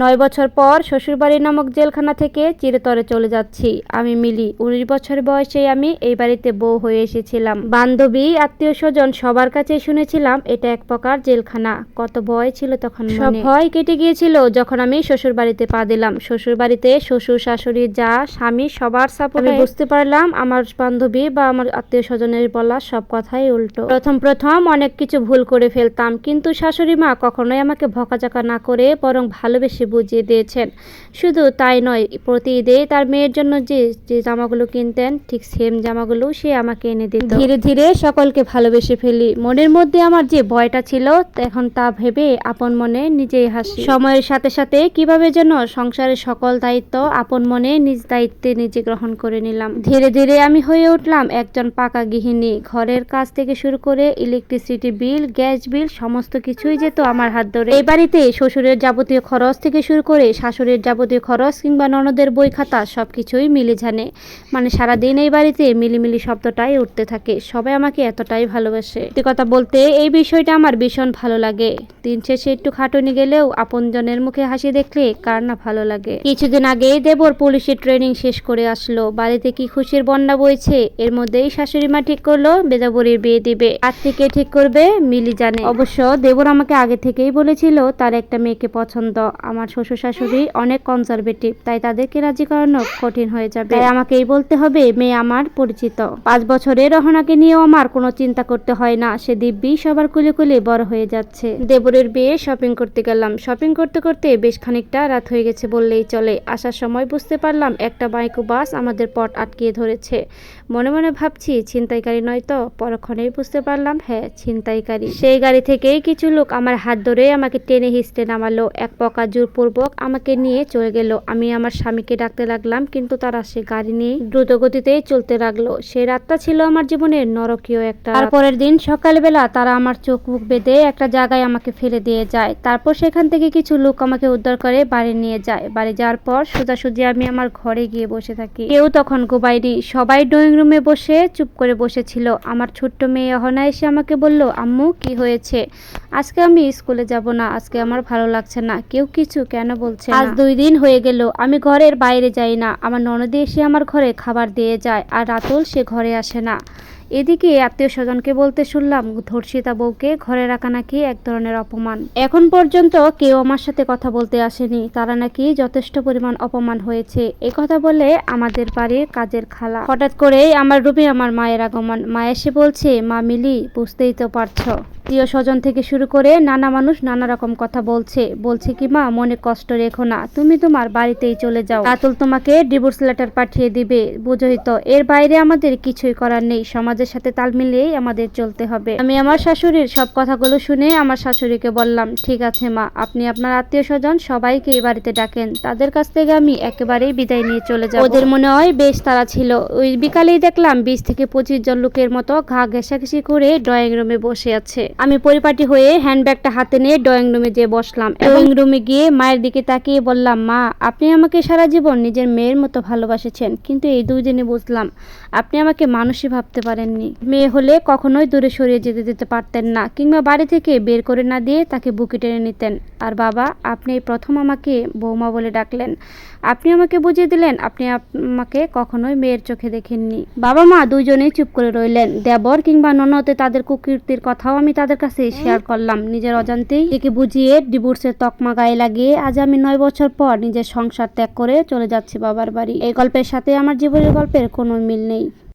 নয় বছর পর শ্বশুরবাড়ি নামক জেলখানা থেকে চিরতরে চলে যাচ্ছি। আমি মিলি উনিশ বছর বয়সে আমি এই বাড়িতে বউ হয়ে এসেছিলাম। বান্ধবী আত্মীয় স্বজন সবার কাছে শুনেছিলাম এটা এক প্রকার জেলখানা। কত ভয় ছিল তখন সব ভয় কেটে গিয়েছিল যখন আমি শ্বশুর বাড়িতে পা দিলাম। শ্বশুর বাড়িতে শ্বশুর শাশুড়ি যা স্বামী সবার সাপোর্টে বুঝতে পারলাম আমার বান্ধবী বা আমার আত্মীয় স্বজনের বলা সব কথাই উল্টো। প্রথম প্রথম অনেক কিছু ভুল করে ফেলতাম কিন্তু শাশুড়ি মা কখনোই আমাকে ভকাচকা না করে বরং ভালোবেসে বুঝিয়ে দিয়েছেন। শুধু তাই নয় প্রতি তার মেয়ের জন্য যে যে জামাগুলো কিনতেন, ঠিক সেম জামাগুলো সে আমাকে এনে দিত। ধীরে ধীরে সকলকে ভালোবেসে ফেলি। মনের মধ্যে আমার যে ভয়টা ছিল, এখন তা ভেবে আপন মনে নিজেই হাসি। সময়ের সাথে সাথে কীভাবে যেন সংসারের সকল দায়িত্ব আপন মনে নিজ দায়িত্বে নিজে গ্রহণ করে নিলাম। ধীরে ধীরে আমি হয়ে উঠলাম একজন পাকা গৃহিণী। ঘরের কাজ থেকে শুরু করে ইলেকট্রিসিটি বিল গ্যাস বিল সমস্ত কিছুই যেত আমার হাত ধরে। এই বাড়িতে শ্বশুরের যাবতীয় খরচ থেকে শুরু করে শাশুড়ির যাবতীয় খরচ কিংবা ননদের বই খাতা সব কিছুই মিলে জানে। মানে সারাদিন এই বাড়িতে মিলিমিলি শব্দটাই উঠতে থাকে। সবাই আমাকে এতটাই ভালোবাসে। কথা বলতে এই বিষয়টা আমার ভীষণ ভালো লাগে। দিন শেষে একটু খাটুনি গেলেও আপনজনের মুখে হাসি দেখলে কার না ভালো লাগে। কিছুদিন আগে দেবর পুলিশের ট্রেনিং শেষ করে আসলো। বাড়িতে কি খুশির বন্যা বইছে, এর মধ্যেই শাশুড়ি মা ঠিক করল, বেজাবরির বিয়ে দিবে। আর থেকে ঠিক করবে, মিলি জানে। অবশ্য দেবর আমাকে আগে থেকেই বলেছিল, তার একটা মেয়েকে পছন্দ। আমার শ্বশুর শাশুড়ি অনেক কনজারভেটিভ তাই তাদেরকে রাজি করানো কঠিন হয়ে যাবে। তাই আমাকেই বলতে হবে, মেয়ে আমার পরিচিত। পাঁচ বছরে রহনাকে নিয়েও আমার কোনো চিন্তা করতে হয় না, সে দিব্যি সবার কুলে কুলে বড় হয়ে যাচ্ছে। দেবরের বিয়ে শপিং করতে গেলাম শপিং করতে করতে বেশ খানিকটা রাত হয়ে গেছে বললেই চলে। আসার সময় বুঝতে পারলাম একটা বাইক বাস আমাদের পট আটকিয়ে ধরেছে। মনে মনে ভাবছি, ছিনতাইকারী নয় তো, পরক্ষণেই বুঝতে পারলাম হ্যাঁ ছিনতাইকারী। সেই গাড়ি থেকেই কিছু লোক আমার হাত ধরে আমাকে টেনে হিস্টে নামালো, এক প্রকার জোরপূর্বক আমাকে নিয়ে চলে গেল। আমি আমার স্বামীকে ডাকতে লাগলাম, কিন্তু তারা সে গাড়ি নিয়ে দ্রুত গতিতেই চলতে লাগল। সেই রাতটা ছিল আমার জীবনের নরকীয় একটা তারপরের দিন সকালবেলা তারা আমার চোখ মুখ বেঁধে একটা জায়গায় আমাকে ফেলে দিয়ে যায়। তারপর সেখান থেকে কিছু লোক আমাকে উদ্ধার করে বাড়ি নিয়ে যায়। বাড়ি যাওয়ার পর সোজাসুজি আমি আমার ঘরে গিয়ে বসে থাকি। কেউ তখন ঘুমায়নি। সবাই ড্রয়িং রুমে বসে চুপ করে বসেছিল। আমার ছোট্ট মেয়ে অহনা এসে আমাকে বলল, আম্মু, কি হয়েছে? আজকে আমি স্কুলে যাব না। আজকে আমার ভালো লাগছে না। কেউ কিছু কেন বলছে আজ দুই দিন হয়ে গেল আমি ঘরের বাইরে যাই না। আমার ননদে এসে আমার ঘরে খাবার দিয়ে যায় আর রাতুল সে ঘরে আসে না। এদিকে আত্মীয় স্বজনকে বলতে শুনলাম, ধর্ষিতা বউকে ঘরে রাখা নাকি এক ধরনের অপমান। এখন পর্যন্ত কেউ আমার সাথে কথা বলতে আসেনি। তারা নাকি যথেষ্ট পরিমাণ অপমান হয়েছে। এ কথা বলে আমাদের বাড়ির কাজের খালা। হঠাৎ করে আমার রুমে আমার মায়ের আগমন। মা এসে বলছে, মা মিলি, বুঝতেই তো পারছ। প্রিয় স্বজন থেকে শুরু করে নানা মানুষ নানা রকম কথা বলছে। বলছে কি, মা, মনে কষ্ট রেখো না। তুমি তোমার বাড়িতেই চলে যাও। রাতুল তোমাকে ডিভোর্স লেটার পাঠিয়ে দিবে। বুঝোই তো, এর বাইরে আমাদের কিছুই করার নেই। সমাজের সাথে তাল মিলিয়েই আমাদের চলতে হবে। আমি আমার শাশুড়ির সব কথাগুলো শুনে আমার শাশুড়িকে বললাম, ঠিক আছে মা, আপনি আপনার আত্মীয় স্বজন সবাইকে এই বাড়িতে ডাকেন। তাদের কাছ থেকে আমি একেবারেই বিদায় নিয়ে চলে যাব। ওদের মনে হয় বেশ তারা ছিল। ওই বিকালেই দেখলাম বিশ থেকে পঁচিশ জন লোকের মতো ঘা ঘেঁষাঘেঁষি করে ড্রয়িং রুমে বসে আছে। আমি পরিপাটি হয়ে হ্যান্ডব্যাগটা হাতে নিয়ে ড্রয়িং রুমে যেয়ে বসলাম। ড্রয়িং রুমে গিয়ে মায়ের দিকে তাকিয়ে বললাম, মা, আপনি আমাকে সারা জীবন নিজের মেয়ের মতো ভালোবাসেছেন, কিন্তু এই দুই দিনে বুঝলাম আপনি আমাকে মানুষই ভাবতে পারেননি মেয়ে হলে কখনোই দূরে সরিয়ে যেতে দিতে পারতেন না, কিংবা বাড়ি থেকে বের করে না দিয়ে তাকে বুকে টেনে নিতেন। আর বাবা, আপনি প্রথম আমাকে বৌমা বলে ডাকলেন। আপনি আমাকে বুঝিয়ে দিলেন, আপনি আমাকে কখনোই মেয়ের চোখে দেখেননি। বাবা মা দুইজনেই চুপ করে রইলেন। দেবর কিংবা ননদে তাদের কুকীর্তির কথাও আমি তাদের কাছে শেয়ার করলাম। নিজের অজান্তেই একে বুঝিয়ে ডিভোর্সের তকমা গায়ে লাগিয়ে আজ আমি নয় বছর পর নিজের সংসার ত্যাগ করে চলে যাচ্ছি বাবার বাড়ি। এই গল্পের সাথে আমার জীবনের গল্পের কোনো মিল নেই।